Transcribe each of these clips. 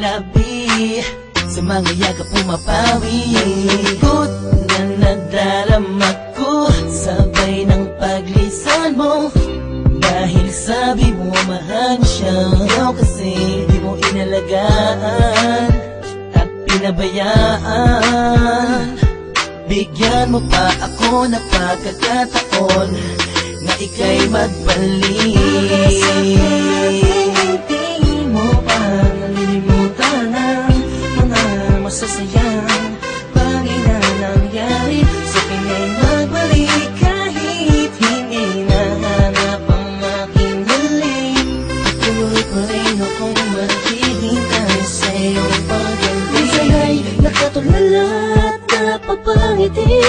Sa mga yaga pumapawi Ikot na nadarama ko Sabay ng paglisan mo. Dahil sabi mo mahal siya. Ikaw kasi di mo inalagaan At pinabayaan. Bigyan mo pa ako na pagkakataon Na ika'y magbalik masasayang bagay na nangyari Sa pinay magbalik kahit hindi nahanap ang aking galing Tuloy pa rin akong maghihintay sa iyong pagdating Minsan ay nakatulala at napapangiti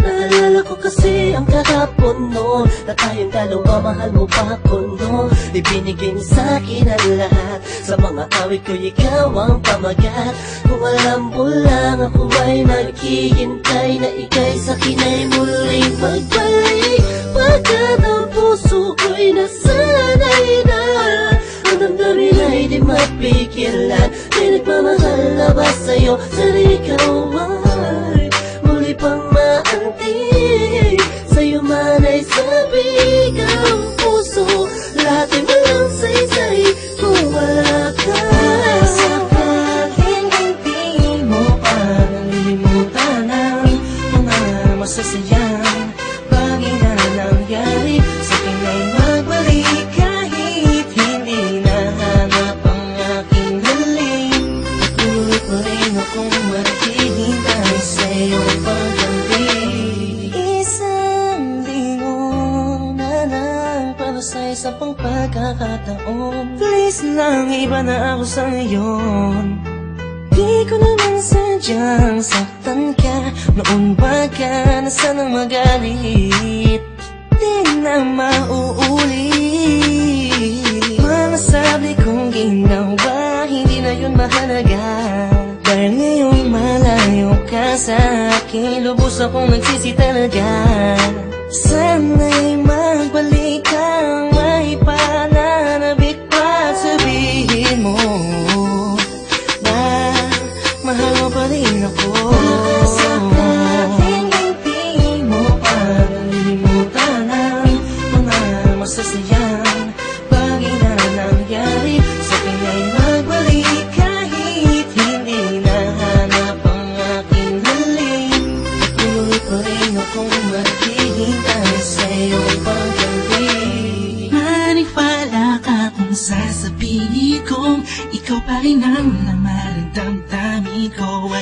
Naalala ko kasi ang kahapon noon Na tayong dalawa mahal mo pa ako noon Ibinigay mo sa akin ang lahat. Sa mga awit ko ikaw ang pamagat. Kung alam mo lang ako ay naghihintay Na ikay sa akin ay muling magbalik. Pagkat ang puso ko'y nasanay na Ang damdamin ay di mapigilan. Di nagmamahal na ba sa'yo? Sana ikaw ay muli pang maantig. Sa'yo man ay sabi para sa isang pang pagkakataon. Please lang iba na ako sa ngayon Di ko naman sadyang saktan ka. Noon ba ka na sanang magalit. Di na mauulit. Mga sabi kong ginawa Hindi na yun mahalaga. Dahil ngayong malayo ka sa akin Lubos akong nagsisi talaga. Sana'y maghihintay sa iyong pagdating Maniwala ka kung sasabihin kong Ikaw pa rin ang laman ng ko